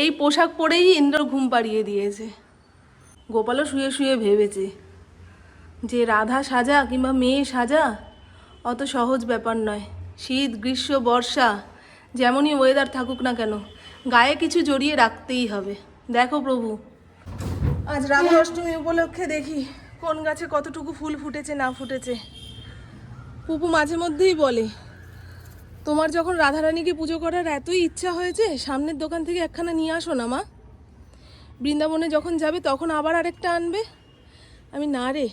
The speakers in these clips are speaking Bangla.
এই পোশাক পরেই ইন্দ্র ঘুম পাড়িয়ে দিয়েছে। গোপালও শুয়ে শুয়ে ভেবেছে যে রাধা সাজা কিংবা মেয়ে সাজা অত সহজ ব্যাপার নয়। শীত, গ্রীষ্ম, বর্ষা, যেমনই ওয়েদার থাকুক না কেন, গায়ে কিছু জড়িয়ে রাখতেই হবে। দেখো প্রভু, আজ রাধা অষ্টমী উপলক্ষে দেখি কোন গাছে কতটুকু ফুল ফুটেছে না ফুটেছে। পুপু মাঝে মধ্যেই বলে তোমার যখন রাধারানীকে পুজো করার এতই ইচ্ছা হয়েছে, সামনের দোকান থেকে একখানা নিয়ে আসো না, মা। বৃন্দাবনে যখন যাবে, তখন আবার আরেকটা আনবে। আমি, না রে।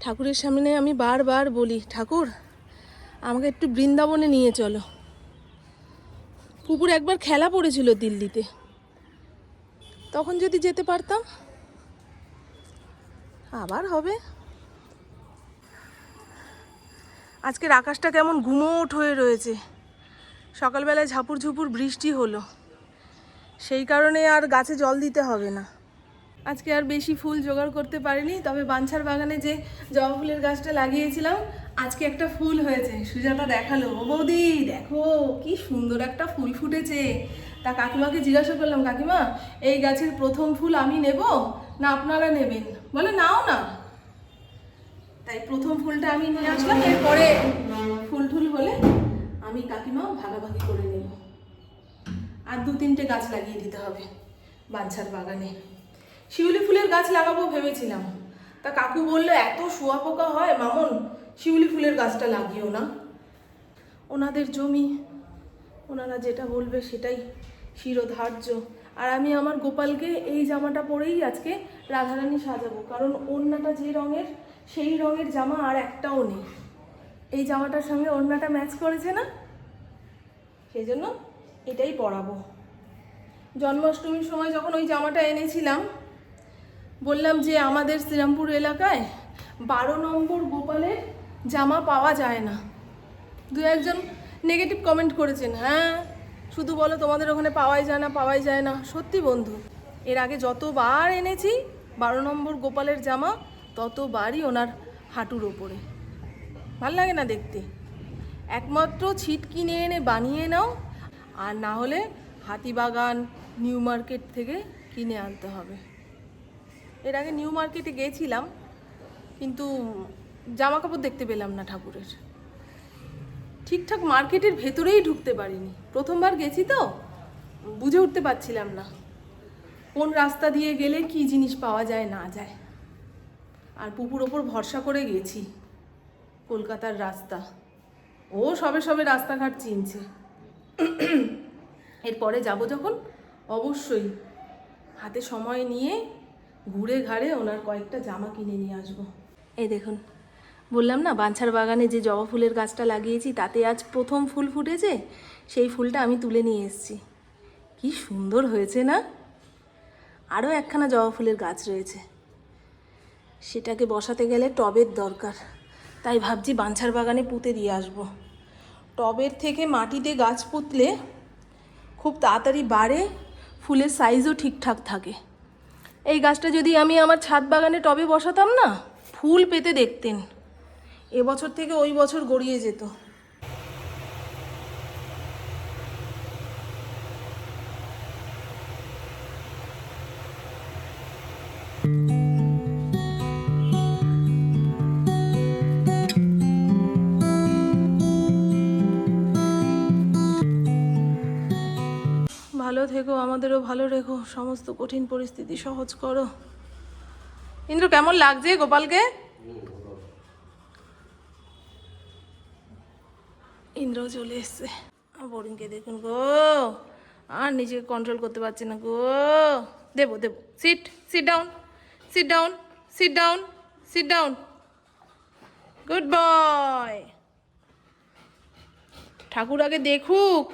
ঠাকুরের সামনে আমি বারবার বলি, ঠাকুর, আমাকে একটু বৃন্দাবনে নিয়ে চলো। পুকুর একবার খেলা পড়েছিল দিল্লিতে। তখন যদি যেতে পারতাম, আবার হবে। আজকের আকাশটা কেমন গুমোট হয়ে রয়েছে। সকালবেলায় ঝাপুর ঝুপুর বৃষ্টি হলো। সেই কারণে আর গাছে জল দিতে হবে না। আজকে আর বেশি ফুল জোগাড় করতে পারিনি, তবে বাঞ্ছার বাগানে যে জবা ফুলের গাছটা লাগিয়েছিলাম, আজকে একটা ফুল হয়েছে। সুজাতা দেখাল, ও বৌদি, দেখো, কি সুন্দর একটা ফুল ফুটেছে। তা কাকিমাকে জিজ্ঞাসা করলাম, কাকিমা, এই গাছের প্রথম ফুল আমি নেব না আপনারা নেবেন? বলে, নাও না। তাই প্রথম ফুলটা আমি নিয়ে আসলাম, এরপরে ফুল টুল হলে আমি কাকিমা ভাগাভাগি করে নেব। আর দু তিনটে গাছ লাগিয়ে দিতে হবে বাঞ্ছার বাগানে। শিউলি ফুলের গাছ লাগাবো ভেবেছিলাম। তা কাকু বলল, এত শুয়াপোকা হয়, মামন, শিউলি ফুলের গাছটা লাগিও না। ওনাদের জমি, ওনারা যেটা বলবে সেটাই শিরোধার্য। আর আমি আমার গোপালকে এই জামাটা পরেই আজকে রাধারানী সাজাবো, কারণ ওড়নাটা যে রঙের সেই রঙের জামা আর একটাও নেই। এই জামাটার সঙ্গে ওড়নাটা ম্যাচ করেছে না? সেই জন্য এটাই পরাবো। জন্মাষ্টমীর সময় যখন ওই জামাটা এনেছিলাম, বললাম যে আমাদের শ্রীরামপুর এলাকায় বারো নম্বর গোপালের জামা পাওয়া যায় না। দু একজন নেগেটিভ কমেন্ট করেছেন হ্যাঁ শুধু বলো তোমাদের ওখানে পাওয়াই যায় না, পাওয়াই যায় না। সত্যি বন্ধু, এর আগে যতবার এনেছি, বারো নম্বর গোপালের জামা ততবারই ওনার হাঁটুর ওপরে। ভালো লাগে না দেখতে। একমাত্র ছিট কিনে এনে বানিয়ে নাও, আর না হলে হাতিবাগান নিউ মার্কেট থেকে কিনে আনতে হবে। এর আগে নিউ মার্কেটে গেছিলাম, কিন্তু জামা কাপড় দেখতে পেলাম না ঠাকুরের। ঠিকঠাক মার্কেটের ভেতরেই ঢুকতে পারিনি। প্রথমবার গেছি তো, বুঝে উঠতে পারছিলাম না। কোন রাস্তা দিয়ে গেলে কি জিনিস পাওয়া যায় না যায়। আর পুকুর ওপর ভরসা করে গেছি। কলকাতার রাস্তা। ও সবে সবে রাস্তাঘাট চিনছে। এরপরে যাব যখন অবশ্যই। হাতে সময় নিয়ে ঘুরে ঘাড়ে ওনার কয়েকটা জামা কিনে নিয়ে আসব। এই দেখুন, বললাম না, বাঞ্ছার বাগানে যে জবা ফুলের গাছটা লাগিয়েছি, তাতে আজ প্রথম ফুল ফুটেছে, সেই ফুলটা আমি তুলে নিয়ে এসেছি। কি সুন্দর হয়েছে না? আরও একখানা জবা ফুলের গাছ রয়েছে। সেটাকে বসাতে গেলে টবের দরকার। তাই ভাবছি বাঞ্ছার বাগানে পুঁতে দিয়ে আসব। টবের থেকে মাটিতে গাছ পুঁতলে খুব তাড়াতাড়ি বাড়ে, ফুলের সাইজও ঠিকঠাক থাকে। এই গাছটা যদি আমি আমার ছাদ বাগানে টবে বসাতাম না, ফুল পেতে দেখতেন। এবছর থেকে ওই বছর গড়িয়ে যেত। থেকো আমাদেরও ভালো রেখো, সমস্ত কঠিন পরিস্থিতি সহজ করো। ইন্দ্র, কেমন লাগছে গোপালকে? ইন্দ্র চলে এসছে। বোরিংকে দেখুন গো। আর নিজেকে কন্ট্রোল করতে পারছে না গো। দেবো দেবো। Sit sit down sit down sit down sit down good boy ঠাকুর আগে দেখুক।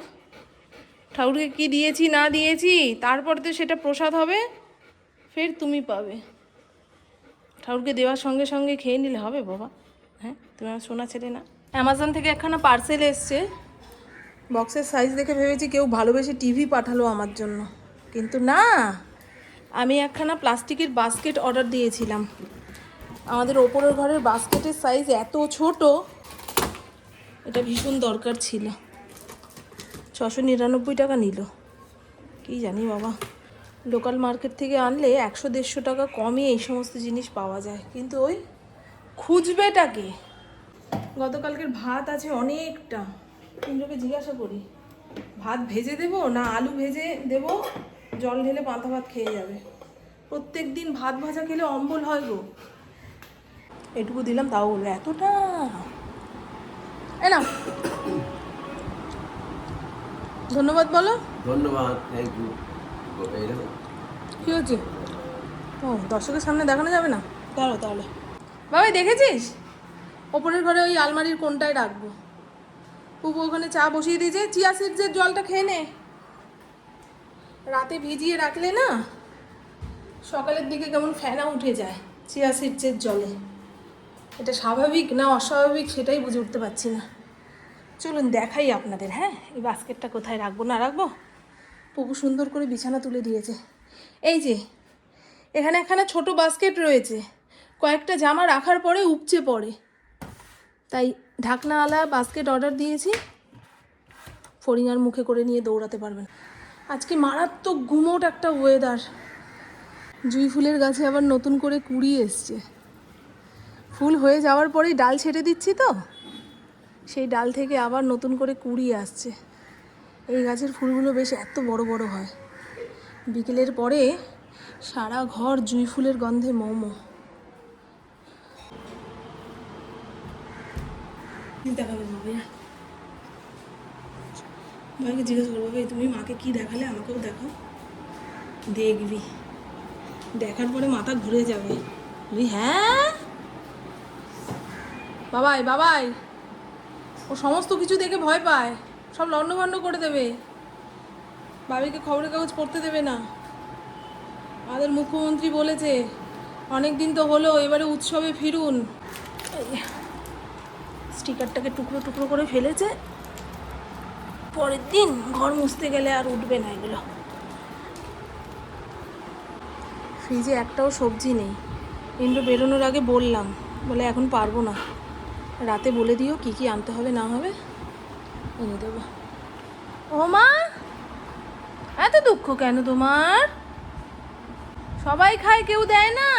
ঠাকুরকে কি দিয়েছি, না দিয়েছি, তারপর তো সেটা প্রসাদ হবে, ফের তুমি পাবে। ঠাকুরকে দেওয়ার সঙ্গে সঙ্গে খেয়ে নিলে হবে বাবা। হ্যাঁ তুমি আমার সোনা ছেলে না। অ্যামাজন থেকে একখানা পার্সেল এসছে। বক্সের সাইজ দেখে ভেবেছি কেউ ভালোবেসে টিভি পাঠালো আমার জন্য। কিন্তু না, আমি একখানা প্লাস্টিকের বাস্কেট অর্ডার দিয়েছিলাম। আমাদের ওপরের ঘরের বাস্কেটের সাইজ এত ছোট, এটা ভীষণ দরকার ছিল। ছশো নিরানব্বই টাকা নিল। কি জানি বাবা। লোকাল মার্কেট থেকে আনলে একশো দেড়শো টাকা কমে এই সমস্ত জিনিস পাওয়া যায়। কিন্তু ওই খুঁজবেটাকে গতকালকের ভাত আছে অনেকটা। ইন্দ্রকে জিজ্ঞাসা করি, ভাত ভেজে দেবো না আলু ভেজে দেবো? জল ঢেলে পান্তা ভাত খেয়ে যাবে। প্রত্যেক দিন ভাত ভাজা খেলে অম্বল হয় গো। এটুকু দিলাম, তাও বলবে এতটা? না ধন্যবাদ বলো। ধন্যবাদ থ্যাংক ইউ কি হচ্ছে? ও দর্শকের সামনে দেখানো যাবে না? দাঁড়ো তাহলে। বাবাই দেখেছিস? ওপরের ঘরে ওই আলমারির কোনটায় রাখব? পুপু ওখানে চা বসিয়ে দিয়েছে চিয়া সিডসের জলটা খেয়ে নে। রাতে ভিজিয়ে রাখলে না সকালের দিকে কেমন ফেনা উঠে যায় চিয়া সিডসের জলে। এটা স্বাভাবিক না অস্বাভাবিক সেটাই বুঝে উঠতে পারছি না। চলুন দেখাই আপনাদের হ্যাঁ? এই বাস্কেটটা কোথায় রাখব, না রাখব? পুপু সুন্দর করে বিছানা তুলে দিয়েছে। এই যে, এখানে এখানে ছোট বাস্কেট রয়েছে। কয়েকটা জামা রাখার পরে উপচে পড়ে। তাই ঢাকনাওয়ালা বাস্কেট অর্ডার দিয়েছি। ফড়িঙার মুখে করে নিয়ে দৌড়াতে পারবেন। আজকে মারাত্মক গুমোট একটা ওয়েদার জুই ফুলের গাছে আবার নতুন করে কুড়ি এসছে। ফুল হয়ে যাওয়ার পরেই ডাল ছেটে দিচ্ছি তো? সেই ডাল থেকে আবার নতুন করে কুড়ি আসছে। এই গাছের ফুলগুলো বেশ এত বড় বড় হয়। বিকেলের পরে সারা ঘর জুঁই ফুলের গন্ধে মোমো। ভাইকে জিজ্ঞেস করব, ভাই, তুমি মাকে কি দেখালে? আমাকেও দেখাও। দেখবি। দেখার পরে মাথা ঘুরে যাবে। হ্যাঁ? বাবাই বাবাই। ও সমস্ত কিছু দেখে ভয় পায়। সব লণ্ডভণ্ড করে দেবে। বাবিকে খবরের কাগজ পড়তে দেবে না। আমাদের মুখ্যমন্ত্রী বলেছে অনেক দিন তো হলো, এবারে উৎসবে ফিরুন। স্টিকারটাকে টুকরো টুকরো করে ফেলেছে। পরের দিন ঘর মুছতে গেলে আর উঠবে না এগুলো। ফ্রিজে একটাও সবজি নেই। ইন্দ্র বেরোনোর আগে বললাম, বলে এখন পারব না। রাতে বলে দিও কি কি আনতে হবে, না হবে। এনে দেবো। ও মা! এত দুঃখ কেন তোমার? সবাই খায়, কেউ দেয় না।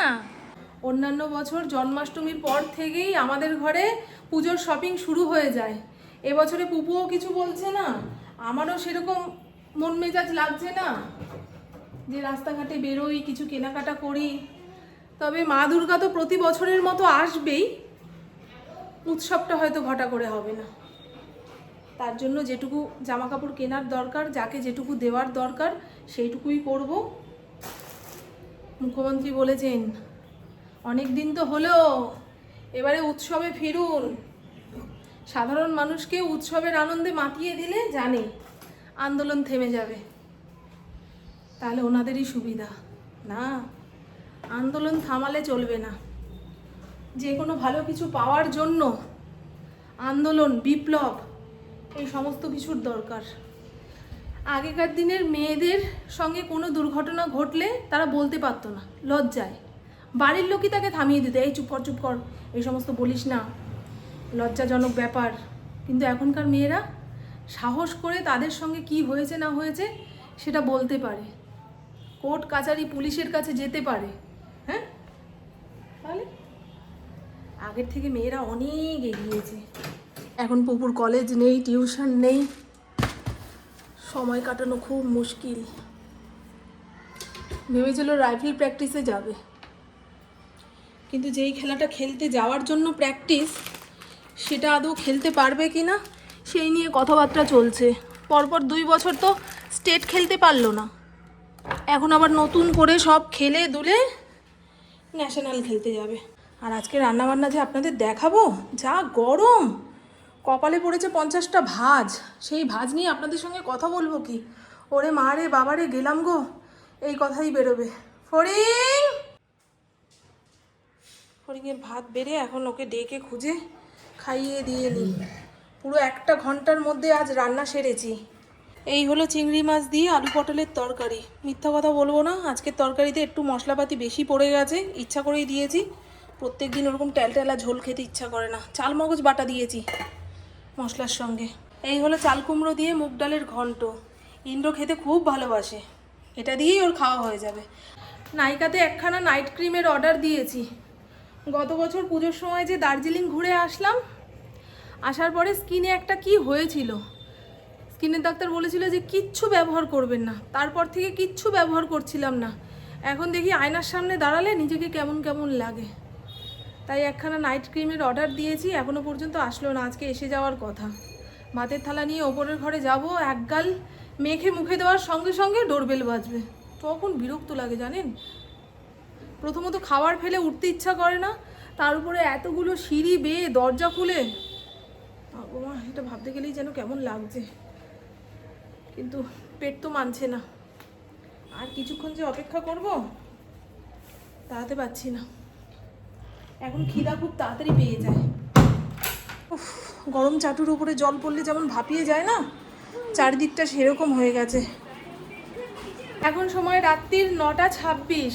অন্যান্য বছর জন্মাষ্টমীর পর থেকেই আমাদের ঘরে পুজোর শপিং শুরু হয়ে যায়। এবছরে পুপুও কিছু বলছে না, আমারও সেরকম মন মেজাজ লাগছে না যে রাস্তাঘাটে বেরোই, কিছু কেনাকাটা করি। তবে মা দুর্গা তো প্রতি বছরের মতো আসবেই। উৎসবটা হয়তো ঘটা করে হবে না। তার জন্য যেটুকু জামা কাপড় কেনার দরকার, যাকে যেটুকু দেওয়ার দরকার, সেইটুকুই করব। মুখ্যমন্ত্রী বলেছেন, অনেক দিন তো হলো, এবারে উৎসবে ফিরুন। সাধারণ মানুষকে উৎসবের আনন্দে মাতিয়ে দিলে জানে, আন্দোলন থেমে যাবে। তাহলে ওনাদেরই সুবিধা। না, আন্দোলন থামালে চলবে না। যে কোনো ভালো কিছু পাওয়ার জন্য আন্দোলন, বিপ্লব, এই সমস্ত কিছুর দরকার। আগেকার দিনের মেয়েদের সঙ্গে কোনো দুর্ঘটনা ঘটলে তারা বলতে পারতো না, লজ্জায়। বাড়ির লোকই তাকে থামিয়ে দিত, এই চুপ কর চুপ কর, এই সমস্ত বলিস না। লজ্জাজনক ব্যাপার। কিন্তু এখনকার মেয়েরা সাহস করে তাদের সঙ্গে কি হয়েছে না হয়েছে সেটা বলতে পারে। কোর্ট, কাচারি, পুলিশের কাছে যেতে পারে হ্যাঁ তাহলে আগের থেকে মেয়েরা অনেক এগিয়েছে। এখন পুকুর কলেজ নেই, টিউশন নেই। সময় কাটানো খুব মুশকিল। ভেবেছিল রাইফেল প্র্যাকটিসে যাবে। কিন্তু যেই খেলাটা খেলতে যাওয়ার জন্য প্র্যাকটিস সেটা আদৌ খেলতে পারবে কি না সেই নিয়ে কথাবার্তা চলছে। পরপর দুই বছর তো স্টেট খেলতে পারল না। এখন আবার নতুন করে সব খেলে দুলে ন্যাশনাল খেলতে যাবে। আর আজকে রান্নাবান্না যে আপনাদের দেখাবো, যা গরম। কপালে পড়েছে পঞ্চাশটা ভাজ। সেই ভাজ নিয়ে আপনাদের সঙ্গে কথা বলব কি? ওরে মা রে বাবারে গেলাম গো। এই কথাই বেরোবে। ফড়িং! ফড়িংয়ের ভাত বেড়ে এখন ওকে ডেকে খুঁজে খাইয়ে দিয়ে নিই পুরো একটা ঘণ্টার মধ্যে আজ রান্না সেরেছি। এই হলো চিংড়ি মাছ দিয়ে আলু পটলের তরকারি। মিথ্যা কথা বলব না, আজকের তরকারিতে একটু মশলাপাতি বেশি পড়ে গেছে, ইচ্ছা করেই দিয়েছি। প্রত্যেক দিন ওরকম ট্যালট্যালা ঝোল খেতে ইচ্ছা করে না। চাল মগজ বাটা দিয়েছি মশলার সঙ্গে। এই হলো চাল কুমড়ো দিয়ে মুগ ডালের ঘন্ট। ইন্দ্র খেতে খুব ভালোবাসে। এটা দিয়েই ওর খাওয়া হয়ে যাবে। নাইকাতে একখানা নাইট ক্রিমের অর্ডার দিয়েছি। গত বছর পুজোর সময় যে দার্জিলিং ঘুরে আসলাম, আসার পরে স্কিনে একটা কি হয়েছিল? স্কিনের ডাক্তার বলেছিল যে কিচ্ছু ব্যবহার করবেন না। তারপর থেকে কিচ্ছু ব্যবহার করছিলাম না। এখন দেখি আয়নার সামনে দাঁড়ালে নিজেকে কেমন কেমন লাগে। তাই একখানা নাইট ক্রিমের অর্ডার দিয়েছি, এখনও পর্যন্ত আসলো না, আজকে এসে যাওয়ার কথা। ভাতের থালা নিয়ে ওপরের ঘরে যাব, একগাল মেখে মুখে দেওয়ার সঙ্গে সঙ্গে ডোরবেল বাজবে। তখন বিরক্ত লাগে, জানেন? প্রথমত খাবার ফেলে উঠতে ইচ্ছা করে না, তার উপরে এতগুলো সিঁড়ি বেয়ে দরজা খুলে মা এটা ভাবতে গেলেই যেন কেমন লাগছে। কিন্তু পেট তো মানছে না। আর কিছুক্ষণ যে অপেক্ষা করব, তাড়াতে পারছি না। এখন খিদা খুব তাড়াতাড়ি পেয়ে যায়। উফ, গরম চাটুর উপরে জল পড়লে যেমন ভাপিয়ে যায় না, চারিদিকটা সেরকম হয়ে গেছে। এখন সময় রাত্রির নটা ছাব্বিশ।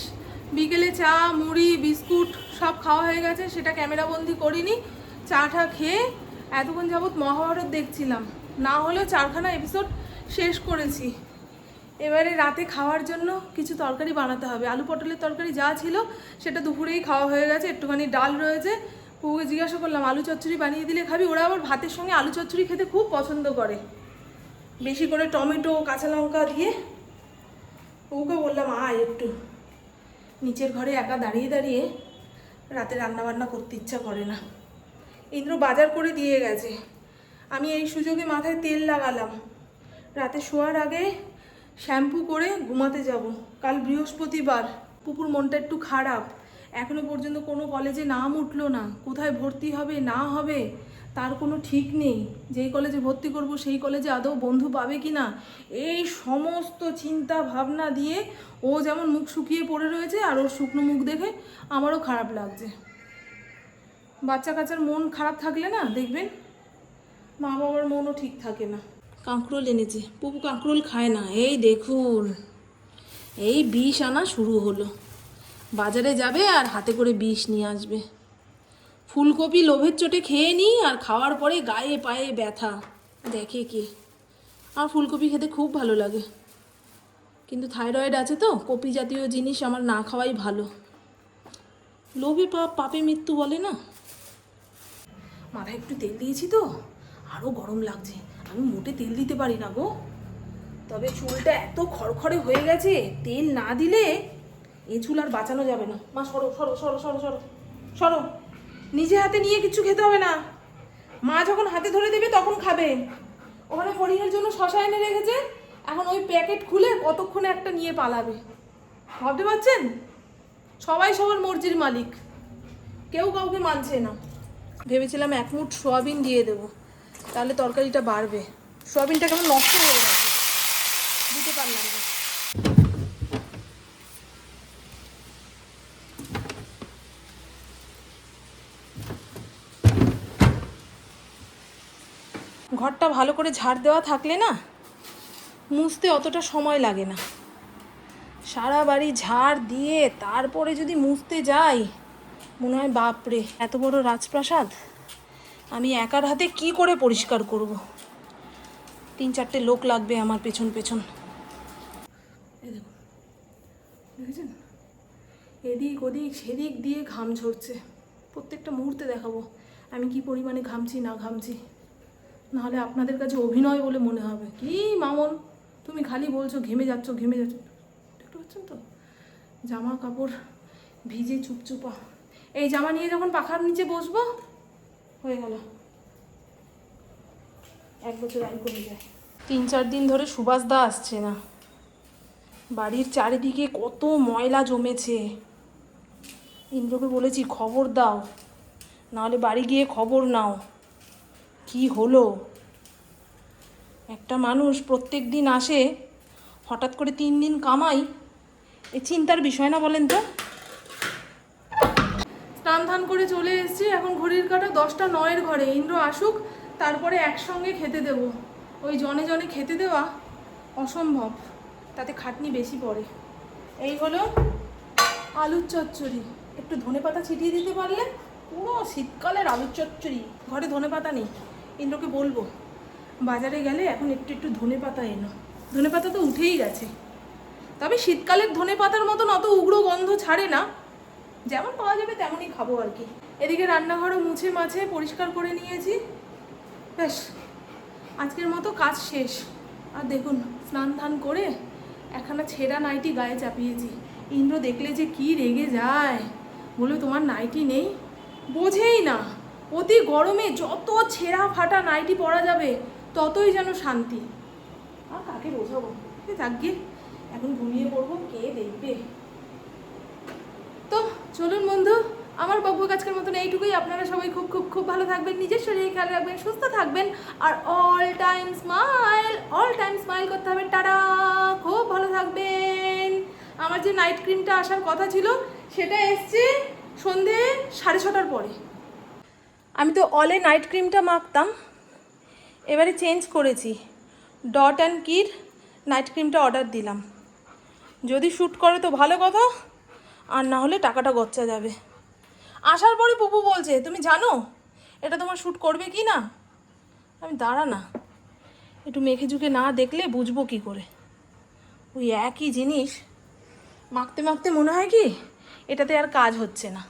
বিকেলে চা, মুড়ি, বিস্কুট সব খাওয়া হয়ে গেছে, সেটা ক্যামেরাবন্দি করিনি, চাটা খেয়ে এতক্ষণ যাবৎ মহাভারত দেখছিলাম। না হলেও চারখানা এপিসোড শেষ করেছি। এবারে রাতে খাওয়ার জন্য কিছু তরকারি বানাতে হবে। আলু পটলের তরকারি যা ছিল সেটা দুপুরেই খাওয়া হয়ে গেছে। একটুখানি ডাল রয়েছে। পুকুকে জিজ্ঞাসা করলাম, আলু চচ্চড়ি বানিয়ে দিলে খাবি? ওরা আবার ভাতের সঙ্গে আলু চচ্চড়ি খেতে খুব পছন্দ করে। বেশি করে টমেটো, কাঁচা লঙ্কা দিয়ে ওকে বললাম, আয় একটু। নিচের ঘরে একা দাঁড়িয়ে দাঁড়িয়ে রাতে রান্না বান্না করতে ইচ্ছা করে না। ইন্দ্র বাজার করে দিয়ে গেছে। আমি এই সুযোগে মাথায় তেল লাগালাম। রাতে শোয়ার আগে শ্যাম্পু করে ঘুমাতে যাব। কাল বৃহস্পতিবার। পুকুর মনটা একটু খারাপ। এখনও পর্যন্ত কোনো কলেজে নাম উঠল না। কোথায় ভর্তি হবে, না হবে, তার কোনো ঠিক নেই। যেই কলেজে ভর্তি করব, সেই কলেজে আদৌ বন্ধু পাবে কি না এই সমস্ত চিন্তা ভাবনা দিয়ে ও যেমন মুখ শুকিয়ে পড়ে রয়েছে আর ওর শুকনো মুখ দেখে আমারও খারাপ লাগছে। বাচ্চা কাচ্চার মন খারাপ থাকলে না, দেখবেন মা বাবার মনও ঠিক থাকে না। কাঁকরোল এনেছে। পুপু কাঁকরোল খায় না। এই দেখুন, এই বিষ আনা শুরু হলো। বাজারে যাবে আর হাতে করে বিষ নিয়ে আসবে। ফুলকপি লোভের চোটে খেয়ে নিই আর খাওয়ার পরে গায়ে পায়ে ব্যথা। দেখে কে? আমার ফুলকপি খেতে খুব ভালো লাগে। কিন্তু থাইরয়েড আছে তো, কপি জাতীয় জিনিস আমার না খাওয়াই ভালো। লোভে পাপ পাপে মৃত্যু বলে না? মাথায় একটু তেল দিয়েছি তো আরও গরম লাগছে। আমি মোটে তেল দিতে পারি না গো। তবে চুলটা এত খড়খড়ে হয়ে গেছে, তেল না দিলে এ চুল আর বাঁচানো যাবে না। মা, সরো সরো সরো সরো সরো সরো। নিজে হাতে নিয়ে কিছু খেতে হবে না। মা যখন হাতে ধরে দেবে তখন খাবে। ওখানে হরিণের জন্য শশা এনে রেখেছে। এখন ওই প্যাকেট খুলে কতক্ষণে একটা নিয়ে পালাবে। ভাবতে পারছেন? সবাই সবার মর্জির মালিক। কেউ কাউকে মানছে না। ভেবেছিলাম এক মুঠ সোয়াবিন দিয়ে দেবো। তাহলে তরকারিটা বাড়বে। সোয়াবিনটা কেমন নষ্ট হয়ে গেছে? দিতে পারলাম না। ঘরটা ভালো করে ঝাড় দেওয়া থাকলে না, মুছতে অতটা সময় লাগে না। সারা বাড়ি ঝাড় দিয়ে তারপরে যদি মুছতে যাই, মনে হয় বাপরে, এত বড় রাজপ্রাসাদ? আমি একার হাতে কি করে পরিষ্কার করব? তিন চারটে লোক লাগবে আমার পেছন পেছন। দেখেছেন? এদিক ওদিক সেদিক দিয়ে ঘাম ঝরছে। প্রত্যেকটা মুহূর্তে দেখাবো আমি কি পরিমাণে ঘামছি, না ঘামছি। নাহলে আপনাদের কাছে অভিনয় বলে মনে হবে। কি মামন? তুমি খালি বলছো ঘেমে যাচ্ছ ঘেমে যাচ্ছ। দেখতে পাচ্ছেন তো? জামা কাপড় ভিজে চুপচুপা। এই জামা নিয়ে যখন পাখার নিচে বসবো হয়ে গেল। এক বছর আয় করে যায়। তিন চার দিন ধরে সুভাষ দা আসছে না। বাড়ির চারিদিকে কত ময়লা জমেছে। ইন্দ্রকে বলেছি, খবর দাও। নাহলে বাড়ি গিয়ে খবর নাও। কি হলো? একটা মানুষ প্রত্যেক দিন আসে, হঠাৎ করে তিন দিন কামাই। এ চিন্তার বিষয় না বলেন তো? স্নান ধান করে চলে এসেছি। এখন ঘড়ির কাটা দশটা নয়ের ঘরে। ইন্দ্র আসুক, তারপরে একসঙ্গে খেতে দেব। ওই জনে জনে খেতে দেওয়া অসম্ভব। তাতে খাটনি বেশি পড়ে। এই হলো আলুর চচ্চড়ি। একটু ধনে পাতা ছিটিয়ে দিতে পারলে পুরো শীতকালের আলুর চচ্চড়ি। ঘরে ধনে পাতা নেই। ইন্দ্রকে বলব, বাজারে গেলে এখন একটু একটু ধনে পাতা এনো। ধনে পাতা তো উঠেই গেছে। তবে শীতকালের ধনে পাতার মতন অত উগ্র গন্ধ ছাড়ে না। যেমন পাওয়া যাবে তেমনই খাব আর কি। এদিকে রান্নাঘরও মুছে মাছে পরিষ্কার করে নিয়েছি। বেশ, আজকের মতো কাজ শেষ। আর দেখুন, স্নান ধান করে একখানা ছেঁড়া নাইটি গায়ে চাপিয়েছি। ইন্দ্র দেখলে যে কি রেগে যায়। বলে তোমার নাইটি নেই? বোঝেই না। অতি গরমে যত ছেঁড়া ফাটা নাইটি পরা যাবে, ততই যেন শান্তি। আর কাকে বোঝাবো? এ থাক গিয়ে এখন ঘুমিয়ে পড়ব, কে দেখবে? চলুন বন্ধু, আমার বকবক আজকের মতন এইটুকুই। আপনারা সবাই খুব খুব খুব ভালো থাকবেন, নিজের শরীরে খেয়াল রাখবেন, সুস্থ থাকবেন, আর all time smile all time smile করতে হবে। টাটা! খুব ভালো থাকবেন। আমার যে নাইট ক্রিমটা আসার কথা ছিল, সেটা এসছে সন্ধে সাড়ে ছটার পরে। আমি তো অলে নাইট ক্রিমটা মাখতাম। এবারে চেঞ্জ করেছি। ডট অ্যান্ড কির নাইট ক্রিমটা অর্ডার দিলাম। যদি শ্যুট করে তো ভালো কথা। আর না হলে টাকাটা গচ্চা যাবে। আসার পরে পুপু বলছে, তুমি জানো, এটা তোমার শ্যুট করবে কি না? আমি, দাঁড়া না, একটু মেখে ঝুঁকে না দেখলে বুঝব কি করে। ওই একই জিনিস মাখতে মাখতে মনে হয় কি, এটাতে আর কাজ হচ্ছে না।